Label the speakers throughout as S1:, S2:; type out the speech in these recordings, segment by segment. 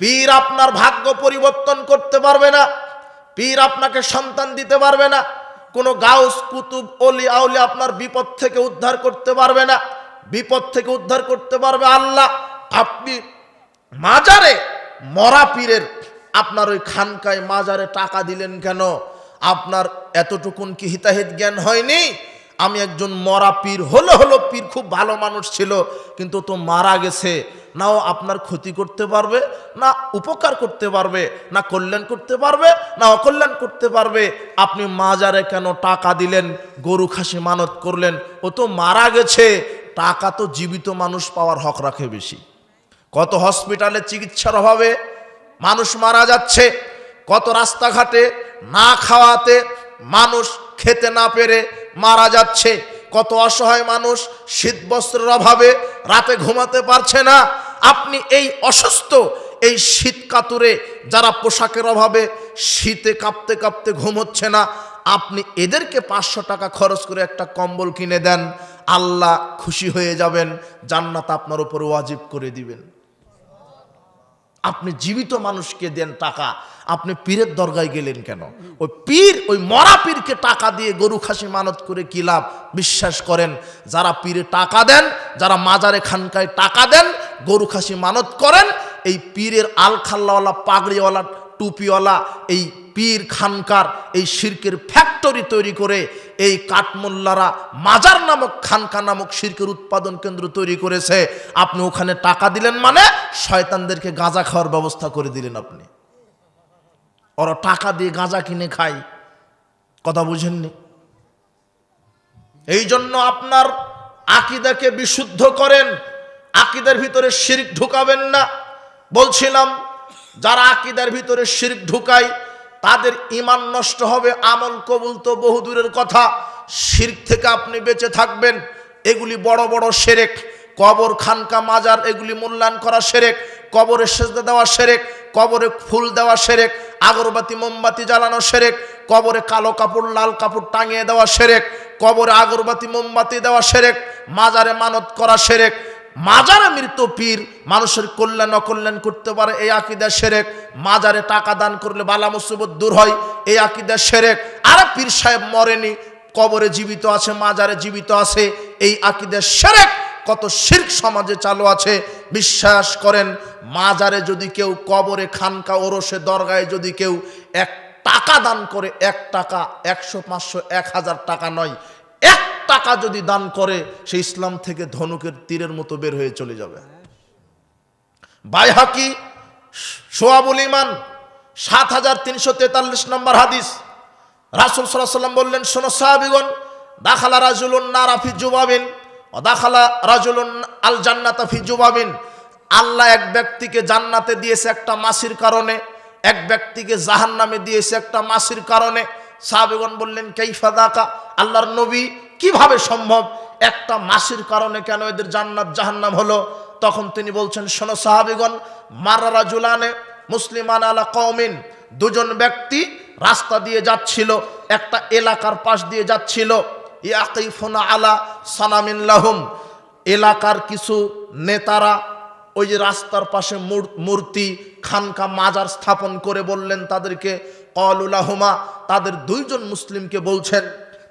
S1: পীর আপনার ভাগ্য পরিবর্তন করতে পারবে না, পীর আপনাকে সন্তান দিতে পারবে না, কোনো গাউস, কুতুব, অলি আউলি আপনার বিপদ থেকে উদ্ধার করতে পারবে না, বিপদ থেকে উদ্ধার করতে পারবে আল্লাহ। আপনি মাজারে মরা পীরের আপনার ওই খানকায় মাজারে টাকা দিলেন কেন? আপনার এতটুকুন কি হিতাহিত জ্ঞান হয়নি? আমি একজন মরা পীর, হলো হলো পীর, খুব ভালো মানুষ ছিল, কিন্তু তো মারা গেছে। না ও আপনার ক্ষতি করতে পারবে, না উপকার করতে পারবে, না কল্যাণ করতে পারবে, না অকল্যাণ করতে পারবে। আপনি মাজারে কেন টাকা দিলেন, গরু খাসি মানত করলেন, ও তো মারা গেছে। টাকা তো জীবিত মানুষ পাওয়ার হক রাখে বেশি। কত হসপিটালে চিকিৎসার অভাবে মানুষ মারা যাচ্ছে, কত রাস্তাঘাটে না খাওয়াতে মানুষ খেতে না পেরে মারা যাচ্ছে, কত অসহায় মানুষ শীত বস্ত্রের অভাবে রাতে ঘুমাতে পারছে না। আপনি এই অসুস্থ, এই শীত কাতুরে যারা পোশাকের অভাবে শীতে কাঁপতে কাঁপতে ঘুম হচ্ছে না, আপনি এদেরকে পাঁচশো টাকা খরচ করে একটা কম্বল কিনে দেন, আল্লাহ খুশি হয়ে যাবেন, জান্নাত আপনার উপর ওয়াজিব করে দিবেন। আপনি জীবিত মানুষকে দেন টাকা, আপনি পীরের দরগায় গেলেন কেন? ওই পীর, ওই মরা পীরকে টাকা দিয়ে গরু খাসি মানত করে কি লাভ? বিশ্বাস করেন, যারা পীরে টাকা দেন, যারা মাজারে খানকায় টাকা দেন, গরু খাসি মানত করেন, এই পীরের আলখাল্লাওয়ালা, পাগড়িওয়ালা, টুপিওয়ালা, এই পীর খানকার, এই শির্কের ফ্যাক্টরি তৈরি করে এই কাঠমোল্লারা মাজার নামক খানকা নামক শির্কের উৎপাদন কেন্দ্র তৈরি করেছে। আপনি ওখানে টাকা দিলেন মানে শয়তানদেরকে গাঁজা খাওয়ার ব্যবস্থা করে দিলেন আপনি। ওরা টাকা দিয়ে গাঁজা কিনে খায়। কথা বুঝেননি? এই জন্য আপনার আকিদাকে বিশুদ্ধ করেন, আকিদার ভিতরে শির্ক ঢুকাবেন না। বলছিলাম, যারা আকিদার ভিতরে শির্ক ঢুকায় তাদের ইমান নষ্ট হবে, আমল কবুল তো বহু দূরের কথা। শির্ক থেকে আপনি বেঁচে থাকবেন, এগুলি বড় বড় সেরেক। কবর খানকা মাজার, এগুলি মূল্যায়ন করা সেরেক। কবরে সেজদা দেওয়া সেরেক, কবরে ফুল দেওয়া সেরেক, আগরবাতি, মোমবাতি জ্বালানো সেরেক, কবরে কালো কাপড়, লাল কাপড় টাঙিয়ে দেওয়া সেরেক, কবরে আগরবাতি, মোমবাতি দেওয়া সেরেক, মাজারে মানত করা সেরেক মাজারে মৃত পীর, মানুষের কল্যাণ, অকল্যাণ করতে পারে এই আকিদা সেরেক। মাজারে টাকা দান করলে বালা মুসিবত দূর হয়, এই আকিদা সেরেক। আর পীর সাহেব মরেনি, কবরে জীবিত আছে, মাজারে জীবিত আছে, এই আকিদা সেরেক কত শির্ক সমাজে চালু আছে। বিশ্বাস করেন, মাজারে যদি কেউ কবরে খানকা ওরসে, দরগায় যদি কেউ এক টাকা দান করে, এক টাকা, একশো, পাঁচশো, এক হাজার টাকা নয়, এক টাকা যদি দান করে, সে ইসলাম থেকে ধনুকের তীরের মতো বের হয়ে চলে যাবে। বাইহাকি সোয়াবুল ইমান সাত হাজার তিনশো তেতাল্লিশ নম্বর হাদিস। রাসুল সাল্লাম বললেন, শোনো সাহাবিগণ, দাখালা রাজুলুন নারাফি জুবাবিন দাখালা রাজুলুন আল জান্নাতা জুবাবিন। আল্লাহ এক ব্যক্তিকে জান্নাতে দিয়েছে একটা মাসির কারণে, এক ব্যক্তিকে জাহান নামে দিয়েছে একটা মাসির কারণে। সাহাবেগণ বললেন, কেইফা দাকা? আল্লাহর নবী, কীভাবে সম্ভব? একটা মাসির কারণে কেন এদের জান্নাত জাহান্নাম হলো? তখন তিনি বলছেন, শোনো সাহাবিগণ মারারা জুলানে মুসলিমান আলা কৌমিন দুজন ব্যক্তি রাস্তা দিয়ে যাচ্ছিল, একটা এলাকার পাশ দিয়ে যাচ্ছিল, ইয়াকিফুনা আলা সানামিন লাহুম। এলাকার কিছু নেতারা ওই যে রাস্তার পাশে মূর- মূর্তি, খানকা মাজার স্থাপন করে বললেন তাদেরকে কলুলাহুমা তাদের দুইজন মুসলিমকে বলছেন,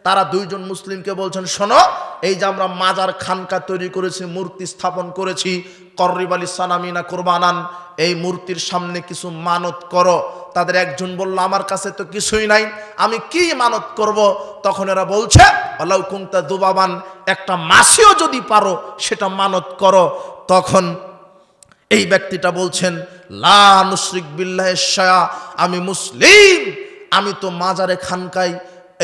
S1: তারা দুইজন মুসলিমকে বলছেন, শোনো, এই যে আমরা মাজার খানকা তৈরি করেছি, মূর্তি স্থাপন করেছি কররিব আলী সানামিনা কোরবানান, এই মূর্তির সামনে কিছু মানত করো। তাদের একজন বলল, আমার কাছে তো কিছুই নাই, আমি কি মানত করব? তখন এরা বলছে আল্লাহ কুংতা দুবাবান, একটা মাসিও যদি পারো, সেটা মানত করো। তখন এই ব্যক্তিটা বলছেন লা নুশরিক বিল্লাহ শায়া, আমি মুসলিম, আমি তো মাজারে খানকাই,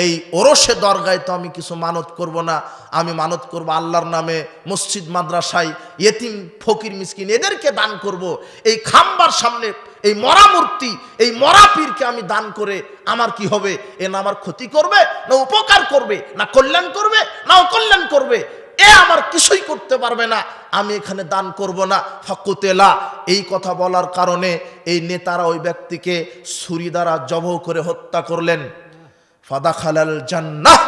S1: এই ওরসে দরগায় তো আমি কিছু মানত করব না, আমি মানত করব আল্লাহর নামে, মসজিদ, মাদ্রাসায়, ইয়েতিম, ফকির, মিসকিন, এদেরকে দান করব, এই খাম্বার সামনে, এই মরা মূর্তি, এই মরা পীরকে আমি দান করে আমার কি হবে? এ না আমার ক্ষতি করবে, না উপকার করবে, না কল্যাণ করবে, না অকল্যাণ করবে। এ আমার কিছুই করতে পারবে না। আমি এখানে দান করব না। ফকুতেলা, এই কথা বলার কারণে এই নেতারা ওই ব্যক্তিকে ছুরি দ্বারা জবহ করে হত্যা করলেন। ফাদা খালাল জান্নাহ,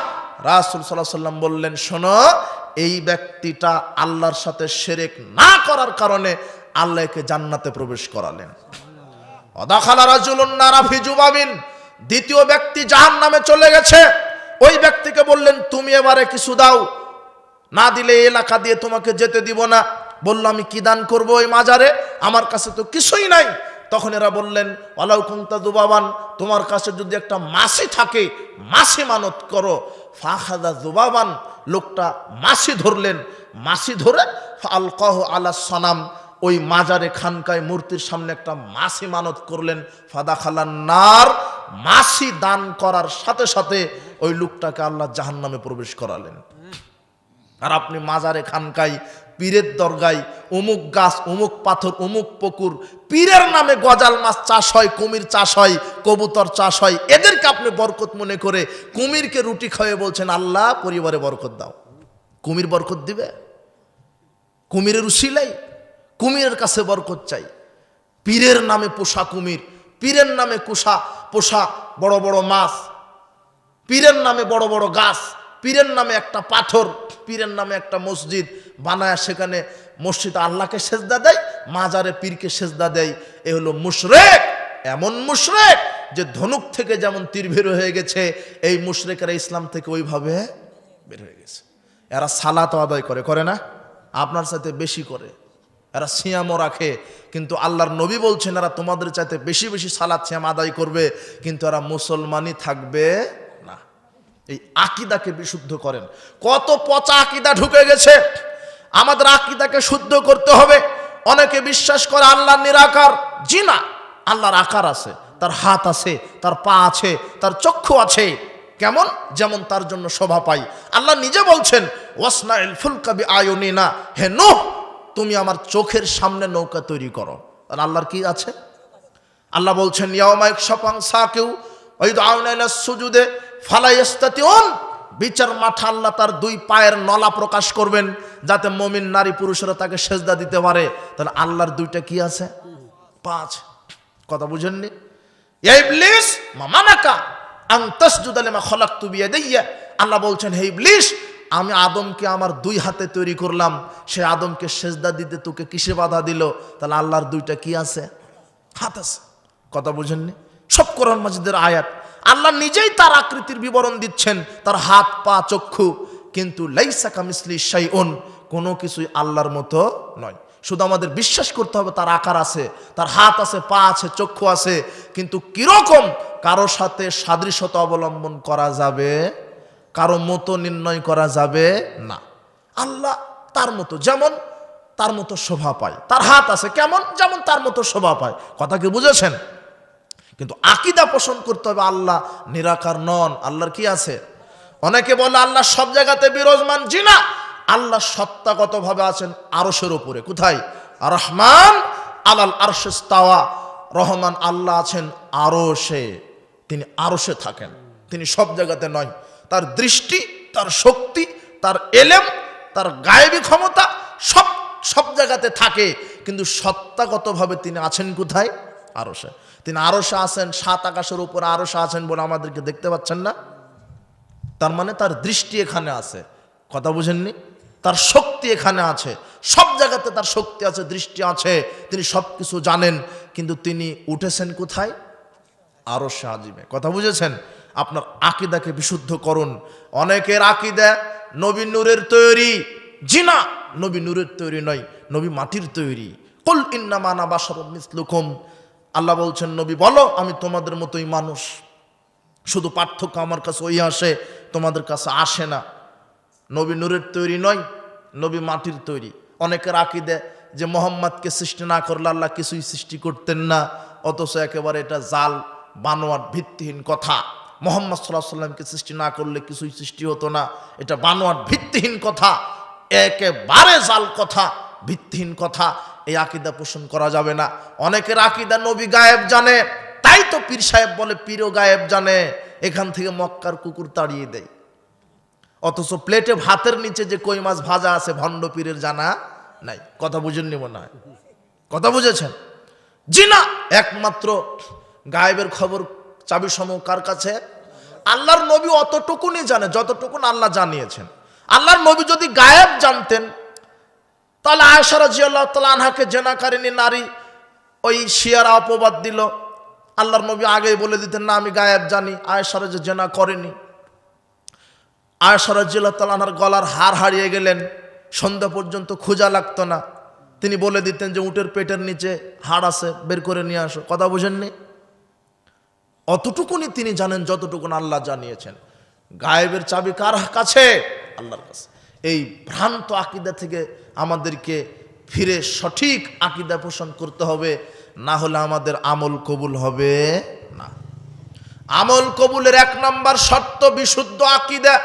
S1: রাসুল সাল্লাহ সাল্লাম বললেন, শোনো, এই ব্যক্তিটা আল্লাহর সাথে সেরেক না করার কারণে আল্লাহকে জান্নাতে প্রবেশ করালেন। দ্বিতীয় ব্যক্তি জাহান নামে চলে গেছে। ওই ব্যক্তিকে বললেন, তুমি এবারে কিছু দাও। না দিলে এলাকা দিয়ে তোমাকে যেতে দিব না। বলল, আমি কি দান করব ওই মাজারে? আমার কাছে তো কিছুই নাই। তখন এরা বললেন অলাউ কুন্তা দুবাবান তোমার কাছে যদি একটা মাসি থাকে, মাসি মানত করো। ফাহাদা দুবাবান লোকটা মাসি ধরলেন। মাসি ধরে আলকাহ আলা সনাম, ওই মাজারে খানকায় মূর্তির সামনে একটা মাসি মানত করলেন। ফাদা খালান নার, মাসি দান করার সাথে সাথে ওই লোকটাকে আল্লাহ জাহান্নামে প্রবেশ করালেন। আর আপনি মাজারে খানকাই, পীরের দরগায়, অমুক গাছ, অমুক পাথর, অমুক পুকুর, পীরের নামে গজাল মাছ চাষ হয়, কুমির চাষ হয়, কবুতর চাষ হয়, এদেরকে আপনি বরকত মনে করে কুমিরকে রুটি খাওয়ে বলছেন, আল্লাহ, পরিবারে বরকত দাও। কুমির বরকত দিবে? কুমিরের উশিলাই? কুমিরের কাছে বরকত চাই। পীরের নামে পোষা কুমির, পীরের নামে কুষা, পোষা বড় বড় মাছ, পীরের নামে বড় বড় গাছ, পীরের নামে একটা পাথর পীরের নামে একটা মসজিদ বানায়, সেখানে মসজিদ আল্লাহকে সেজদা দেয়, মাজারে পীরকে সেজদা দেয়। এ হলো মুশরেক। এমন মুশরেক যে ধনুক থেকে যেমন তীর বের হয়ে গেছে, এই মুশরেকেরা ইসলাম থেকে ওইভাবে বের হয়ে গেছে। এরা সালাত আদায় করে করে না? আপনার সাথে বেশি করে। এরা সিয়ামও রাখে, কিন্তু আল্লাহর নবী বলছেন, এরা তোমাদের চাইতে বেশি বেশি সালাদ সিয়াম আদায় করবে। কিন্তু এরা মুসলমানই থাকবে এই আকিদাকে বিশুদ্ধ করেন। কত পচা আকিদা ঢুকে গেছে। আমাদের আকিদাকে শুদ্ধ করতে হবে। অনেকে বিশ্বাস করে আল্লাহ নিরাকার। জি না, আল্লাহর আকার আছে, তার হাত আছে, তার পা আছে, তার চক্ষু আছে। কেমন? যেমন তার জন্য শোভা পাই। আল্লাহ নিজে বলছেন, ওয়াসনাইল ফুলকাবি আয়নিনা হে নোহ, তুমি আমার চোখের সামনে নৌকা তৈরি করো। আর আল্লাহর কি আছে? আল্লাহ বলছেন ইয়ামাইক সপাং সাকেউ ওই দাউনাইলা সুজুদে। ফালাইস্তাতিউন বিচার মাঠা আল্লাহ তার দুই পায়ের নলা প্রকাশ করবেন, যাতে মমিন নারী পুরুষেরা তাকে সেজদা দিতে পারে। তাহলে আল্লাহর দুইটা কি আছে? পাঁচ। কথা বুঝেননি? ইবলিস মামানাকা আং তাসজুদ লিমা খলাকতু বিয়াদাইয়া। আল্লাহ বলছেন, হে ইবলিস, আমি আদমকে আমার দুই হাতে তৈরি করলাম। সে আদমকে সেজদা দিতে তোকে কিসে বাধা দিল? তাহলে আল্লাহর দুইটা কি আছে? হাত আছে। কথা বুঝেননি? সব কোরআন মাজিদের আয়াত। আল্লাহ নিজেই তার আকৃতির বিবরণ দিচ্ছেন, তার হাত, পা, চক্ষু। কিন্তু কোনো কিছুই আল্লাহর মতো নয়। শুধু আমাদের বিশ্বাস করতে হবে তার আকার আছে, তার হাত আছে, পা আছে, চক্ষু আছে। কিন্তু কীরকম কারও সাথে সাদৃশ্যতা অবলম্বন করা যাবে, কারও মতো নির্ণয় করা যাবে না। আল্লাহ তার মতো, যেমন তার মতো শোভা পায়। তার হাত আছে কেমন, যেমন তার মতো শোভা পায়। কথা কি বুঝেছেন? কিন্তু আকিদা পোষণ করতে হবে আল্লাহ নিরাকার নন। আল্লাহর কি আছে? অনেকে বলে আল্লাহ সব জায়গাতে বিরাজমান জি না আল্লাহ সত্তাগতভাবে আছেন আরশের উপরে। কোথায়? রহমান আলাল আরশেস্তাওয়া রহমান আল্লাহ আছেন আরশে। তিনি আরশে থাকেন। তিনি সব জায়গাতে নয়। তার দৃষ্টি, তার শক্তি, তার এলেম, তার গায়েবী ক্ষমতা সব সব জায়গাতে থাকে। কিন্তু সত্তাগতভাবে তিনি আছেন কোথায়? আরশে। তিনি আরশে আছেন, সাত আকাশের উপরে আরশে আছেন বলে আমাদেরকে দেখতে পাচ্ছেন না। তার মানে তার দৃষ্টি এখানে আছে। কথা বুঝেননি? তার শক্তি এখানে আছে। সব জায়গাতে তার শক্তি আছে, দৃষ্টি আছে, তিনি সব কিছু জানেন, কিন্তু তিনি উঠেছেন কোথায়? আরও সাজিমে কথা বুঝেছেন? আপনার আকিদাকে বিশুদ্ধ করুন। অনেকের আকিদা নবী নূরের তৈরি, জিনা নবী নূরের তৈরি নয়, নবী মাটির তৈরি। কুল ইন্নামানা বাসর মিসলুকুম। আল্লাহ বলছেন, নবী, বলো, আমি তোমাদের মতোই মানুষ। শুধু পার্থক্য আমার কাছে ওই আসে, তোমাদের কাছে আসে না। নবী নূরের তৈরি নয়, নবী মাটির তৈরি। অনেকের আকিদে যে মোহাম্মদকে সৃষ্টি না করলে আল্লাহ কিছুই সৃষ্টি করতেন না, অথচ একেবারে এটা জাল, বানোয়াট, ভিত্তিহীন কথা। মোহাম্মদ সাল্লাহ সাল্লামকে সৃষ্টি না করলে কিছুই সৃষ্টি হতো না। এটা বানোয়াট, ভিত্তিহীন কথা, একেবারে জাল কথা, ভিত্তিহীন কথা। এই আকিদা পোষণ করা যাবে না। অনেকের আকিদা নবী গায়েব জানে, তাই তো পীর সাহেব বলে পীরও গায়েব জানে, এখান থেকে মক্কার কুকুর তাড়িয়ে দেয়। অথচ প্লেটে ভাতের নিচে যে কই মাছ ভাজা আছে, ভণ্ড পীরের জানা নাই। কথা বুঝেননি মনে হয়? কথা বুঝেছেন? জি না, একমাত্র গায়েবের খবর চাবি সমূহ কার কাছে? আল্লাহর নবী অতটুকুনি জানে, যতটুকুন আল্লাহ জানিয়েছেন। আল্লাহর নবী যদি গায়েব জানতেন তাহলে আয়সারা জিয়াল্লাহ তালা আনহাকে জেনাকারিনী নারী ওই শিয়ারা অপবাদ দিল। আল্লাহর নবী আগেই বলে দিতেন, না, আমি গায়েব জানি আয়সারা যে জেনা করেনি। আয়সারা জিয়াল্লাহ তালা আনহার গলার হার হারিয়ে গেলেন, সন্ধ্যা পর্যন্ত খোঁজা লাগতো না। তিনি বলে দিতেন যে, উটের পেটের নিচে হাড় আছে, বের করে নিয়ে আসো। কথা বোঝেননি? অতটুকুনি তিনি জানেন যতটুকুন আল্লাহ জানিয়েছেন। গায়েবের চাবি কার কাছে? আল্লাহর কাছে। এই ভ্রান্ত আকিদা থেকে আমাদেরকে ফিরে সঠিক আকিদা পোষণ করতে হবে, না হলে আমাদের আমল কবুল হবে না। আমল কবুলের এক নম্বর শর্ত বিশুদ্ধ আকিদা,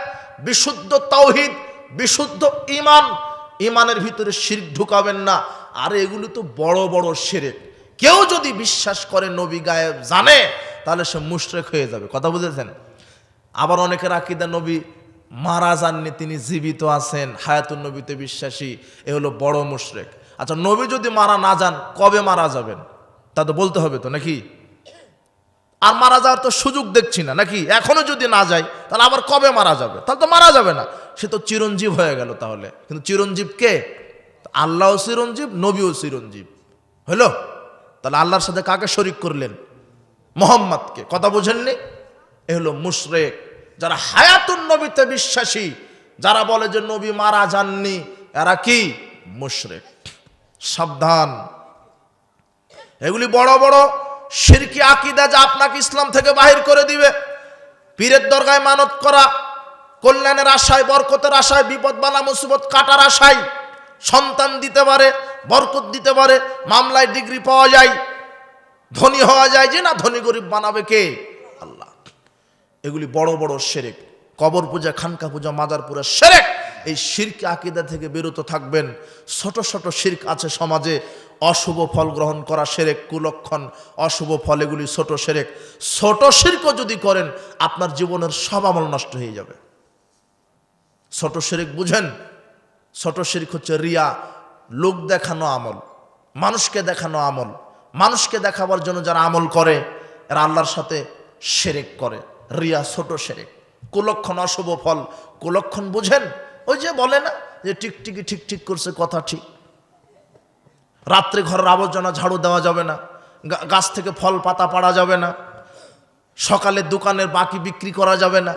S1: বিশুদ্ধ তাওহিদ, বিশুদ্ধ ইমান ইমানের ভিতরে শির ঢুকাবেন না। আর এগুলো তো বড় বড় শিরেক। কেউ যদি বিশ্বাস করে নবী গায়েব জানে, তাহলে সে মুশরেক হয়ে যাবে। কথা বুঝেছেন? আবার অনেকের আকিদা নবী মারা যাননি, তিনি জীবিত আছেন। হায়াতুন নবীতে বিশ্বাসী, এ হলো বড় মুশরেক। আচ্ছা নবী যদি মারা না যান, কবে মারা যাবেন? তা তো বলতে হবে তো, নাকি? আর মারা যাওয়ার তো সুযোগ দেখছি না, নাকি? এখনও যদি না যায়, তাহলে আবার কবে মারা যাবে? তাহলে তো মারা যাবে না। সে তো চিরঞ্জীব হয়ে গেল তাহলে। কিন্তু চিরঞ্জীব কে? আল্লাহও চিরঞ্জীব, নবীও চিরঞ্জীব। হলো? তাহলে আল্লাহর সাথে কাকে শরিক করলেন? মোহাম্মদকে। কথা বোঝেননি? এ হলো মুশরেক। যারা হায়াতুন নবীতে বিশ্বাসী, যারা বলে যে নবী মারা যাননি, এরা কি? মুশরেক। সাবধান। এগুলি বড় বড় শিরকি আকিদা যা আপনাকে ইসলাম থেকে বাহির করে দিবে। পীরের দরগায় মানত করা, কল্যাণের আশায়, বরকতের আশায়, বিপদ বালা মুসিবত কাটার আশায় সন্তান দিতে পারে, বরকত দিতে পারে, মামলায় ডিগ্রি পাওয়া যায়, ধনী হওয়া যায়, যে না ধনী গরিব বানাবে কে? এগুলি বড় বড় সেরেক কবর পূজা, খানকা পূজা মাজার পূজা সেরেক এই শির্ক আকিদা থেকে বিরত থাকবেন। ছোট ছোট শির্ক আছে সমাজে। অশুভ ফল গ্রহণ করা সেরেক কুলক্ষণ, অশুভ ফল, এগুলি ছোট সেরেক ছোট শির্কও যদি করেন, আপনার জীবনের সব আমল নষ্ট হয়ে যাবে। ছোট শিরিক বুঝেন, ছোট শিরিক হচ্ছে রিয়া, লোক দেখানো আমল, মানুষকে দেখানো আমল। মানুষকে দেখাবার জন্য যারা আমল করে, এরা আল্লাহর সাথে সেরেক করে। রিয়া ছোট সেরেক কুলক্ষণ অশুভ ফল। কুলক্ষণ বুঝেন? ওই যে বলে না, যে টিকটিকি ঠিক ঠিক করছে কথা ঠিক। রাত্রে ঘরের আবর্জনা ঝাড়ু দেওয়া যাবে না গাছ থেকে ফল পাতা পাড়া যাবে না, সকালে দোকানের বাকি বিক্রি করা যাবে না।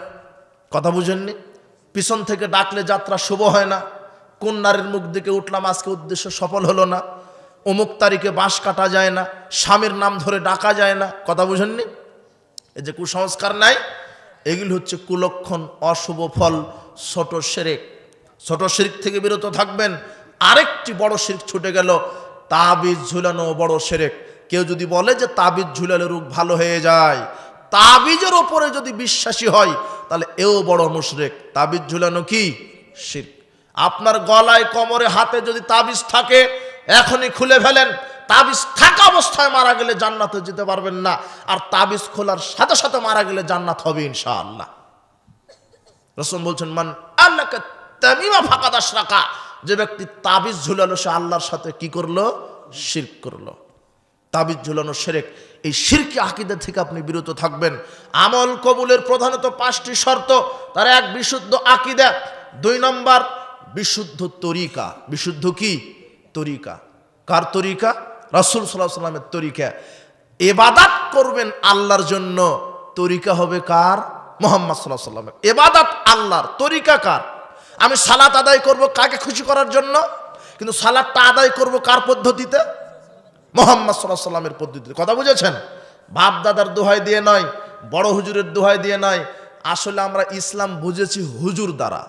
S1: কথা বুঝেননি? পিছন থেকে ডাকলে যাত্রা শুভ হয় না কোন নারীর মুখ দিকে উঠলাম আজকে উদ্দেশ্য সফল হলো না, অমুক তারিখে বাঁশ কাটা যায় না, স্বামীর নাম ধরে ডাকা যায় না। কথা বুঝেননি? এই যে কুসংস্কার নাই, এগুলি হচ্ছে কুলক্ষণ, অশুভ ফল, ছোট সেরেক ছোট শিরিক থেকে বিরত থাকবেন, আরেকটি বড় শিরিক ছুটে গেল, তাবিজ ঝুলানো বড় সেরেক কেউ যদি বলে যে তাবিজ ঝুলালে রোগ ভালো হয়ে যায়, তাবিজের ওপরে যদি বিশ্বাসী হয়, তাহলে এও বড় মুশরেক। তাবিজ ঝুলানো কি? শির আপনার গলায়, কোমরে, হাতে যদি তাবিজ থাকে এখনই খুলে ফেলেন। তাবিজ থাকা অবস্থায় মারা গেলে জান্নাতে যেতে পারবেন না। আর তাবিজ খোলার সাথে সাথে মারা গেলে জান্নাত হবে ইনশাআল্লাহ। রসম বলছেন, মান আল্লাহকে তামিমা ফাঁকা দাস রাখা যে ব্যক্তি তাবিজ ঝুলালো, সে আল্লাহর সাথে কি করল? শিরক করল। তাবিজ ঝুলানো সেরেক। এই শিরকি আকিদা থেকে আপনি বিরত থাকবেন। আমল কবুলের প্রধানত পাঁচটি শর্ত। তার এক, বিশুদ্ধ আকিদা। দুই নম্বর, বিশুদ্ধ তরিকা। বিশুদ্ধ কি? তরিকা। কার তরিকা? রাসুল সাল্লাহ সাল্লামের তরিকা। এবাদাত করবেন আল্লাহর জন্য। তরিকা হবে কার? মোহাম্মদ সাল্লাহ সাল্লামের এবাদাত আল্লাহর। তরিকা কার? আমি সালাত আদায় করব কাকে খুশি করার জন্য? কিন্তু সালাদটা আদায় করব কার পদ্ধতিতে? মোহাম্মদ সাল্লাহ সাল্লামের পদ্ধতিতে। কথা বুঝেছেন? বাপ দাদার দোহাই দিয়ে নয়, বড় হুজুরের দোহাই দিয়ে নয়। আসলে আমরা ইসলাম বুঝেছি হুজুর দ্বারা।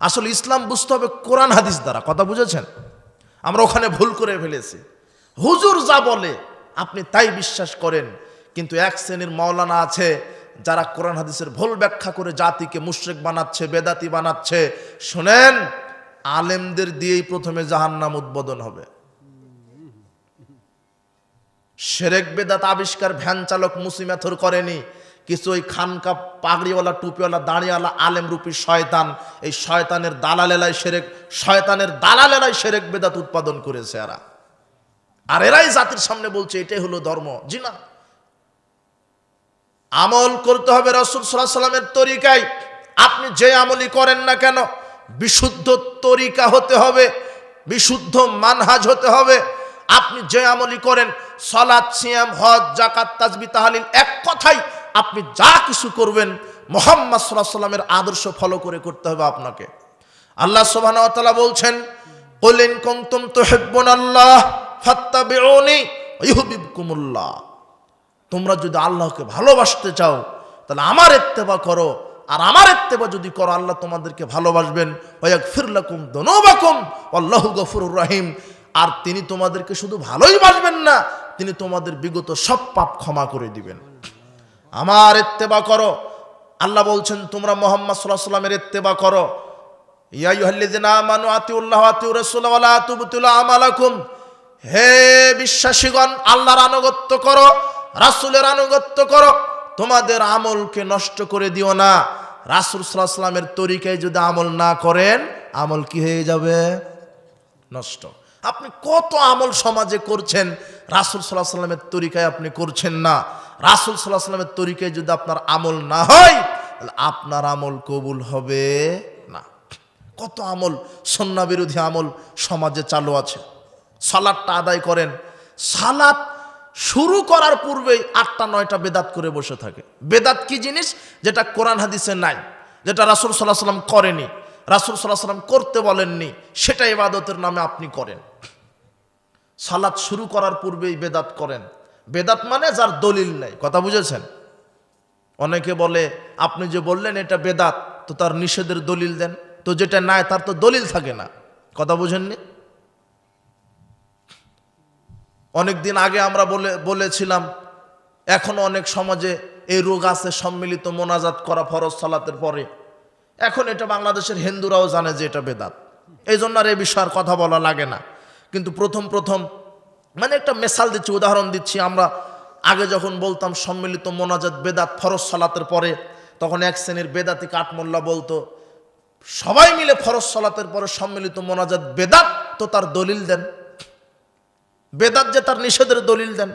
S1: আসলে ইসলাম বুঝতে হবে কোরআন হাদিস দ্বারা। কথা বুঝেছেন? আমরা ওখানে ভুল করে ফেলেছি। হুজুর যা বলে, আপনি তাই বিশ্বাস করেন। কিন্তু এক শ্রেণির মাওলানা আছে, যারা কোরআন হাদিসের ভুল ব্যাখ্যা করে জাতিকে মুশরেক বানাচ্ছে, বেদাতি বানাচ্ছে। শোনেন, আলেমদের দিয়েই প্রথমে জাহান্নাম উদ্বোধন হবে। সেরেক বেদাত আবিষ্কার ভ্যান চালক মুসিমেথর করেনি। কিছু ওই খানকা পাগড়িওয়ালা, টুপিওয়ালা, দাঁড়িওয়ালা আলেম রূপী শয়তান, এই শয়তানের দালালেলাই সেরেক, শয়তানের দালালেলাই সেরেক বেদাত উৎপাদন করেছে এরা। আর এরাই জাতির সামনে বলছে, এটাই হলো ধর্ম। জি না। আমল করতে হবে রসুল সাল্লামের তরিকায়। আপনি যে আমলই করেন না কেন, বিশুদ্ধ তরিকা হতে হবে, বিশুদ্ধ মানহাজ হতে হবে। আপনি যে আমলি করেন সলাদ সিয়াম, হজ জাকাত তাজবি, তাহালিল, এক কথাই আপনি যা কিছু করবেন, মোহাম্মদ সাল্লাহ সাল্লামের আদর্শ ফলো করে করতে হবে আপনাকে। আল্লাহ তাআলা বলছেন, কুল ইন কুনতুম তুহিব্বুনাল্লাহ ফাত্তাবিউনি ইউহিব্বুকুমুল্লাহ। তোমরা যদি আল্লাহকে ভালোবাসতে চাও, তাহলে আমার ইত্তেবা করো, আর আমার ইত্তেবা যদি করো, আল্লাহ তোমাদেরকে ভালোবাসবেন। ওয়াগফির লাকুম দুনুবাকুম আল্লাহু গফুরুর রহিম। আর তিনি তোমাদেরকে শুধু ভালোই বাসবেন না, তিনি তোমাদের বিগত সব পাপ ক্ষমা করে দিবেন। আমার এত্তেবা করো। আল্লাহ বলছেন, তোমরা মোহাম্মদ সাল্লাহ সাল্লামের ইত্তেবা করো। হে বিশ্বাসীগণ, আল্লাহর আনুগত্য করো, রাসূলের আনুগত্য করো। তোমাদের আমলকে নষ্ট করে দিও না। রাসূল সাল্লামের তরিকায় যদি আমল না করেন, আমল কি হয়ে যাবে? নষ্ট। আপনি কত আমল সমাজে করছেন, রাসুল সাল্লাহ সাল্লামের তরিকায় আপনি করছেন না। রাসুল সাল্লাহ সাল্লামের তরিকায় যদি আপনার আমল না হয়, তাহলে আপনার আমল কবুল হবে না। কত আমল? সন্না বিরোধী আমল সমাজে চালু আছে। সালাদটা আদায় করেন। সালাদ শুরু করার পূর্বেই আটটা, নয়টা বেদাত করে বসে থাকে। বেদাত কি জিনিস? যেটা কোরআন হাদিসে নাই, যেটা রাসুল সাল্লাহ সাল্লাম করেনি। রাসুল সাল্লাহ সাল্লাম করতে বলেননি, সেটা ইবাদতের নামে আপনি করেন। সালাদ শুরু করার পূর্বেই বেদাত করেন। বেদাত মানে যার দলিল নেই। কথা বুঝেছেন? অনেকে বলে, আপনি যে বললেন এটা বেদাত, তো তার নিষেধের দলিল দেন। তো যেটা নাই, তার তো দলিল থাকে না। কথা বুঝেননি? অনেক দিন আগে আমরা বলে, বলেছিলাম, এখনও অনেক সমাজে এই রোগ আছে, সম্মিলিত মোনাজাত করা ফরজ সালাতের পরে। এখন এটা বাংলাদেশের হিন্দুরাও জানে যে এটা বেদাত। এই জন্য আর এই বিষয়ের কথা বলা লাগে না। কিন্তু প্রথম প্রথম মানে একটা মেসাল দিচ্ছি, উদাহরণ দিচ্ছি। আমরা আগে যখন বলতাম সম্মিলিত মোনাজাত বেদাত ফরজ সালাতের পরে, তখন এক শ্রেণির বেদাতি কাঠমোল্লা বলতো, সবাই মিলে ফরজ সালাতের পরে সম্মিলিত মোনাজাত বেদাত তো তার দলিল দেন। বেদাত যে তার নিষেধের দলিল দেন।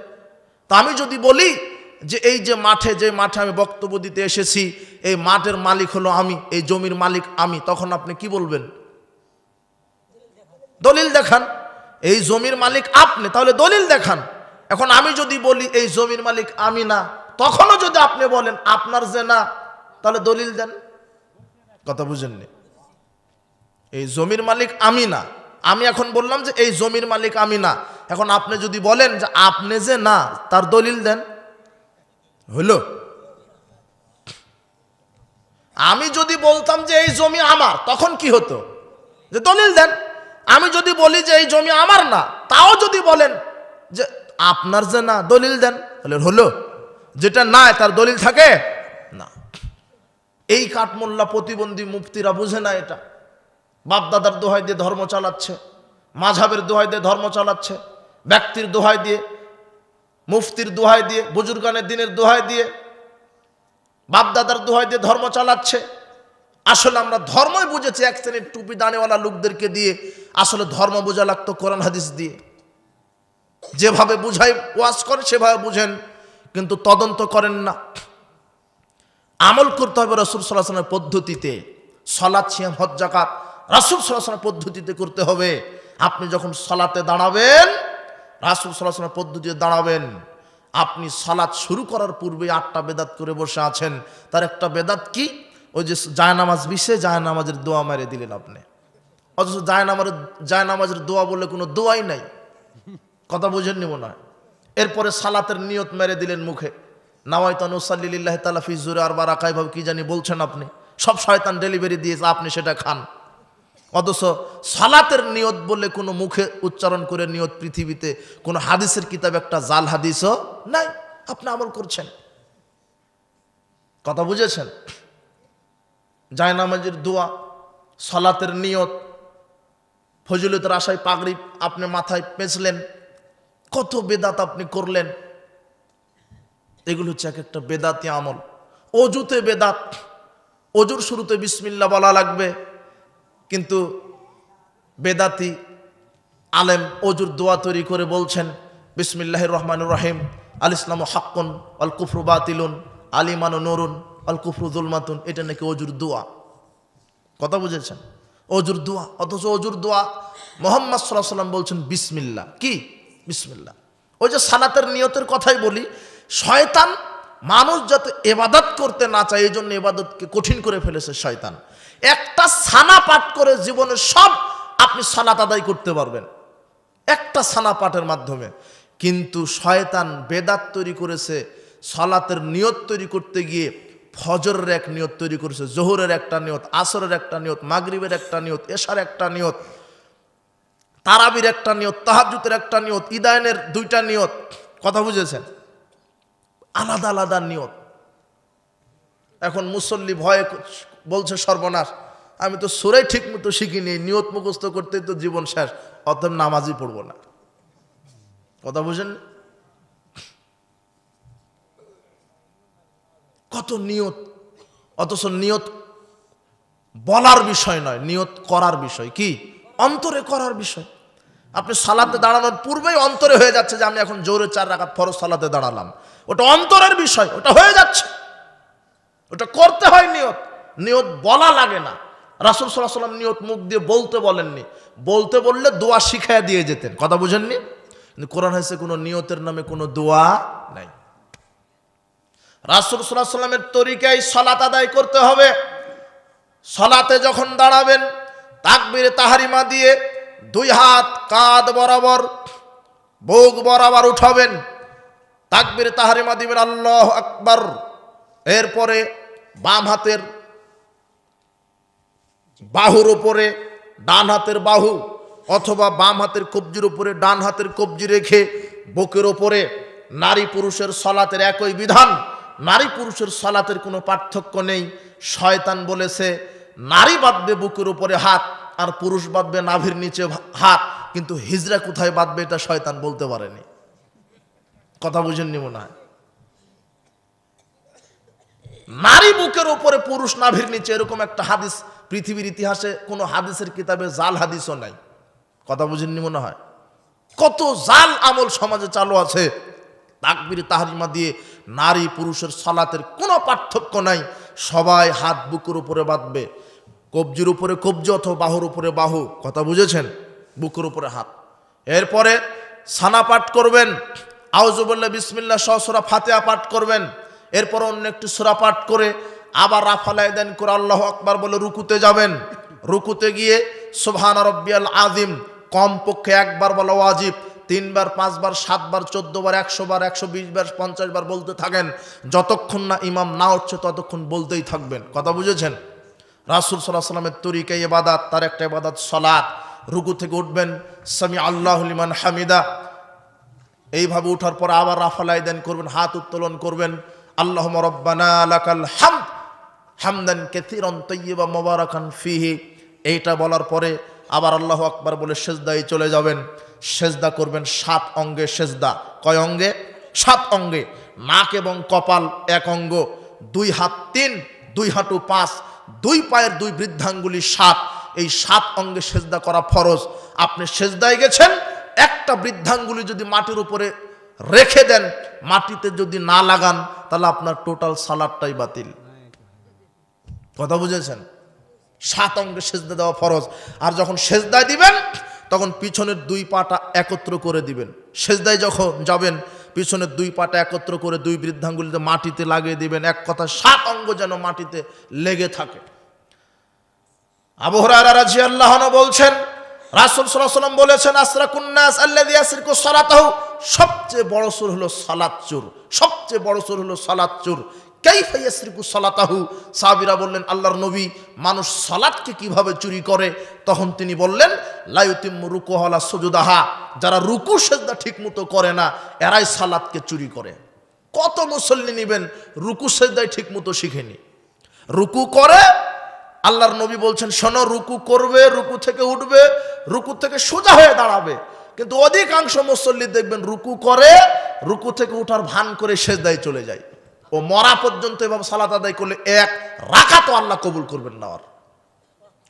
S1: তা আমি যদি বলি যে এই যে মাঠে যে মাঠে আমি বক্তব্য দিতে এসেছি, এই মাঠের মালিক হলো আমি, এই জমির মালিক আমি, তখন আপনি কি বলবেন? দলিল দেখান। এই জমির মালিক আপনি, তাহলে দলিল দেখান। এখন আমি যদি বলি, এই জমির মালিক আমি না, তখনও যদি আপনি বলেন, আপনার যে না, তাহলে দলিল দেন। কথা বুঝেননি? এই জমির মালিক আমি না। আমি এখন বললাম যে, এই জমির মালিক আমি না। এখন আপনি যদি বলেন যে, আপনি যে না, তার দলিল দেন। হলো? আমি যদি বলতাম যে, এই জমি আমার, তখন কি হতো? যে দলিল দেন। আমি যদি বলি যে এই জমি আমার না, তাও যদি বলেন যে আপনার যে না, দলিল দেন, তাহলে হলো। যেটা নাই, তার দলিল থাকে? না। এই কাঠমোল্লা প্রতিবন্ধী মুক্তিরা বুঝে না এটা। বাপদাদার দোহাই দিয়ে ধর্ম চালাচ্ছে মাঝাবের দোহাই দিয়ে ধর্ম চালাচ্ছে, ব্যক্তির দোহাই দিয়ে, মুফতির দোহাই দিয়ে, বুজুর্গানের দিনের দোহাই দিয়ে, বাপদাদার দোহাই দিয়ে ধর্ম চালাচ্ছে। আসলে আমরা ধর্মই বুঝেছি, এক শ্রেণির টুপি দানেওয়ালা লোকদেরকে দিয়ে আসলে ধর্ম বোঝা লাগতো কোরআন হাদিস দিয়ে। যেভাবে বুঝাই ওয়াজ করে সেভাবে বুঝেন, কিন্তু তদন্ত করেন না। আমল করতে হবে রসুল সাল্লাহামের পদ্ধতিতে। সলাৎ ছিয়াম হজ জাকাত রাসুল সাল্লাহামের পদ্ধতিতে করতে হবে। আপনি যখন সলাতে দাঁড়াবেন, রাসুল সাল্লাহামের পদ্ধতিতে দাঁড়াবেন, আপনি সালাত শুরু করার পূর্বে আটটা বেদাত করে বসে আছেন। তার একটা বেদাত কি? ওই যে জায়নামাজ বিষে জায়নামাজের দোয়া মেরে দিলেন আপনি। অথচ জায়নামাজের জায়নামাজের দোয়া বলে কোনো দোয়াই নাই। কথা বুঝেননি মনে না। এরপরে সালাতের নিয়ত মেরে দিলেন মুখে। নাওয়াইতান ওসাল্লিল্লাহ তালা ফিজুরে আর বা রাখাই ভাবে কি জানি বলছেন আপনি। সব শয়তান ডেলিভারি দিয়েছে, আপনি সেটা খান। অথচ সালাতের নিয়ত বলে কোনো মুখে উচ্চারণ করে নিয়ত পৃথিবীতে, কোনো হাদিসের কিতাব একটা জাল হাদিসও নাই। আপনি আমল করছেন। কথা বুঝেছেন? জায়নামাজের দোয়া, সলাতের নিয়ত ফজলতের আশায় পাগড়ি আপনি মাথায় পেঁচলেন, কত বেদাত আপনি করলেন। এগুলো হচ্ছে এক একটা বেদাতি আমল। অজুতে বেদাত, অজুর শুরুতে বিসমিল্লা বলা লাগবে, কিন্তু বেদাতি আলেম অজুর দোয়া তৈরি করে বলছেন বিসমিল্লাহ রহমান রহিম, আল ইসলাম হাক্কুন আল কুফরু বাতিলুন আলিমানু নরুন আল কুফরু জুলমাতুন এটা নাকি অজুর দোয়া। কথা বুঝেছেন? অজুর দোয়া, অথচ অজুর দোয়া মোহাম্মদ সাল্লাহ সাল্লাম বলছেন বিসমিল্লা কি? বিসমিল্লা ওই যে সালাতের নিয়তের কথাই বলি, শয়তান মানুষ যাতে এবাদত করতে না চায় এই জন্য এবাদতকে কঠিন করে ফেলেছে শয়তান। একটা সানা পাঠ করে জীবনের সব আপনি সালাত আদায় করতে পারবেন। একটা সানা পাঠের মাধ্যমে। কিন্তু শয়তান বেদাত তৈরি করেছে, সলাতের নিয়ত তৈরি করতে গিয়ে ফজরের এক নিয়ত তৈরি করেছে, জোহরের একটা নিয়ত, আসরের একটা নিয়ত, মাগরিবের একটা নিয়ত, এশার একটা নিয়ত, তারাবির একটা নিয়ত তাহাজুতের একটা নিয়ত, ইদায়নের দুইটা নিয়ত। কথা বুঝেছেন? আলাদা আলাদা নিয়ত। এখন মুসল্লি ভয়ে বলছে সর্বনাশ। আমি তো সুরাই ঠিক মতো শিখিনি, নিয়ত মুখস্থ করতেই তো জীবন শেষ, অতএব নামাজই পড়ব না। কথা বুঝেন কত নিয়ত, অথচ নিয়ত বলার বিষয় নয়, নিয়ত করার বিষয়। কি? অন্তরে করার বিষয়। আপনি সালাতে দাঁড়ানোর পূর্বেই অন্তরে হয়ে যাচ্ছে যে আমি এখন জোরে চার রাখাত ফরজ সালাতে দাঁড়ালাম। ওটা অন্তরের বিষয়, ওটা হয়ে যাচ্ছে। ওটা করতে হয় নিয়ত। নিয়ত বলা লাগে না। রাসুল সাল্লাহ সাল্লাম নিয়ত মুখ দিয়ে বলতে বলেননি। বলতে বললে দোয়া শিখাইয়া দিয়ে যেতেন। কথা বুঝেননি? কিন্তু কোরআন হয়েছে কোনো নিয়তের নামে কোনো দোয়া নাই। রাসুল সাল্লাহ সাল্লামের তরিকায় সলাত আদায় করতে হবে। সলাতে যখন দাঁড়াবেন, তাকবির তাহারিমা দিয়ে দুই হাত কাঁধ বরাবর, বুক বরাবর উঠাবেন। তাকবির তাহারিমা দিবেন, আল্লাহ আকবর। এরপরে বাম হাতের বাহুর উপরে ডান হাতের বাহু অথবা বাম হাতের কবজির উপরে ডান হাতের কবজি রেখে বুকের ওপরে নারী পুরুষের সলাতের একই বিধান। নারী পুরুষের সলাতের কোনো পার্থক্য নেই। শয়তান বলেছে, নারী বাঁধবে বুকের উপরে হাত, আর পুরুষ বাঁধবে নাভির নিচে হাত। কিন্তু হিজরা কোথায় বাঁধবে এটা শয়তান বলতে পারেনি। কথা বুঝেননি মনে হয়? নারী বুকের উপরে পুরুষ নাভির নিচে এরকম একটা হাদিস, পৃথিবীর ইতিহাসে কোনো হাদিসের কিতাবে জাল হাদিসও নাই। কথা বুঝেননি মনে হয়? কত জাল আমল সমাজে চালু আছে। তাকবির তাহারিমা দিয়ে নারী পুরুষের সালাতের কোনো পার্থক্য নাই। সবাই হাত বুকুর উপরে বাঁধবে। কবজির উপরে কবজি অথবা বাহুর উপরে বাহু। কথা বুঝেছেন? বুকুর উপরে হাত। এরপরে সানা পাঠ করবেন। আউজুবল্লা বিসমিল্লা সহসরা ফাতেহা পাঠ করবেন। এরপর অন্য একটি সুরা পাঠ করে আবার রাফালাই দেন করে আল্লাহ আকবার বলে রুকুতে যাবেন। রুকুতে গিয়ে সুবহান রব্বিয়াল আজিম কমপক্ষে একবার বলা ওয়াজিব। তিনবার, পাঁচবার, সাতবার চোদ্দ বার একশো বার একশো বিশ বার পঞ্চাশ বার বলতে থাকেন। যতক্ষণ না ইমাম না উঠছে ততক্ষণ বলতেই থাকবেন। কথা বুঝেছেন? রাসুল সাল্লাহ সাল্লামের তরিকা এবাদাত তার একটা এবাদাত সলাৎ রুকু থেকে উঠবেন, সামি আল্লাহ লিমান হামিদা। এইভাবে উঠার পর আবার রাফালাই দেন করবেন, হাত উত্তোলন করবেন। আল্লাহ রব্বানা লাকাল হাম হামদান কেথিরন তৈবা মোবারকান ফিহি। এইটা বলার পরে আবার আল্লাহ আকবার বলে সেজদায় চলে যাবেন। সেজদা করবেন সাত অঙ্গে সেজদা। কয় অঙ্গে? সাত অঙ্গে। নাক এবং কপাল এক অঙ্গ, দুই হাত তিন, দুই হাঁটু পাঁচ, দুই পায়ের দুই বৃদ্ধাঙ্গুলি সাত। এই সাত অঙ্গে সেজদা করা ফরজ। আপনি সেজদায় গেছেন, একটা বৃদ্ধাঙ্গুলি যদি মাটির উপরে রেখে দেন, মাটিতে যদি না লাগান, তাহলে আপনার টোটাল সালাদটাই বাতিল। কথা বুঝেছেন? সাত অঙ্গে সেজদা দেওয়া ফরজ। আর যখন সেজদায় দিবেন, তখন পিছনের দুই পাটা একত্র করে দিবেন। সেজদায় যখন যাবেন, পিছনের দুই পাটা একত্র করে দুই বৃদ্ধাঙ্গুলিতে মাটিতে লাগিয়ে দিবেন। এক কথা, সাত অঙ্গ যেন মাটিতে লেগে থাকে। আবহরারা রাজি আল্লাহ বলছেন, রাসুল সাল্লাম বলেছেন আসরা কুন্নাস আল্লাহ ইয়াসিরকু সালাতাহু। সবচেয়ে বড় সুর হলো সালাত চুর। সবচেয়ে বড় সুর হলো সালাত চুর। কাইফা ইয়াসরিকু সালাতাহু? সাহাবীরা বললেন, আল্লাহর নবী মানুষ সালাতকে কীভাবে চুরি করে? তখন তিনি বললেন লায়ুতিম রুকু হলা সুজুদাহা। যারা রুকু সেজদা ঠিক মতো করে না, এরাই সালাতকে চুরি করে। কত মুসল্লি নিবেন, রুকু সেজদাই ঠিক মতো শিখেনি। রুকু করে, আল্লাহর নবী বলছেন, শোনো, রুকু করবে, রুকু থেকে উঠবে, রুকু থেকে সোজা হয়ে দাঁড়াবে। কিন্তু অধিকাংশ মুসল্লি দেখবেন রুকু করে, রুকু থেকে উঠার ভান করে সেজদায় চলে যায়। ও মরা পর্যন্ত এভাবে সালাত আদায় করলে এক রাখা তো আল্লাহ কবুল করবেন না আর।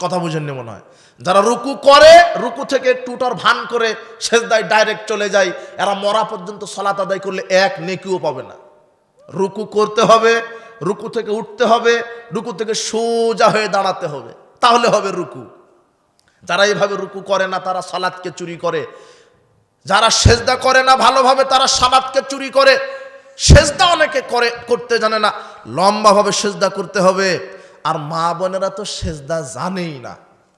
S1: কথা বুঝেননি মনে হয়? যারা রুকু করে, রুকু থেকে টুটার ভান করে সেজদায় ডাইরেক্ট চলে যায়, এরা মরা পর্যন্ত সালাত আদায় করলে এক নেকিও পাবে না। রুকু করতে হবে, রুকু থেকে উঠতে হবে, রুকু থেকে সোজা হয়ে দাঁড়াতে হবে। তাহলে হবে রুকু। যারা এইভাবে রুকু করে না, তারা সালাদকে চুরি করে। যারা সেজদা করে না, ভালোভাবে তারা সালাদকে চুরি করে। সেজদা অনেকে করে, করতে জানে না। লম্বাভাবে সেজদা করতে হবে। আর মা বোনেরা তো সেজদা জানেই না।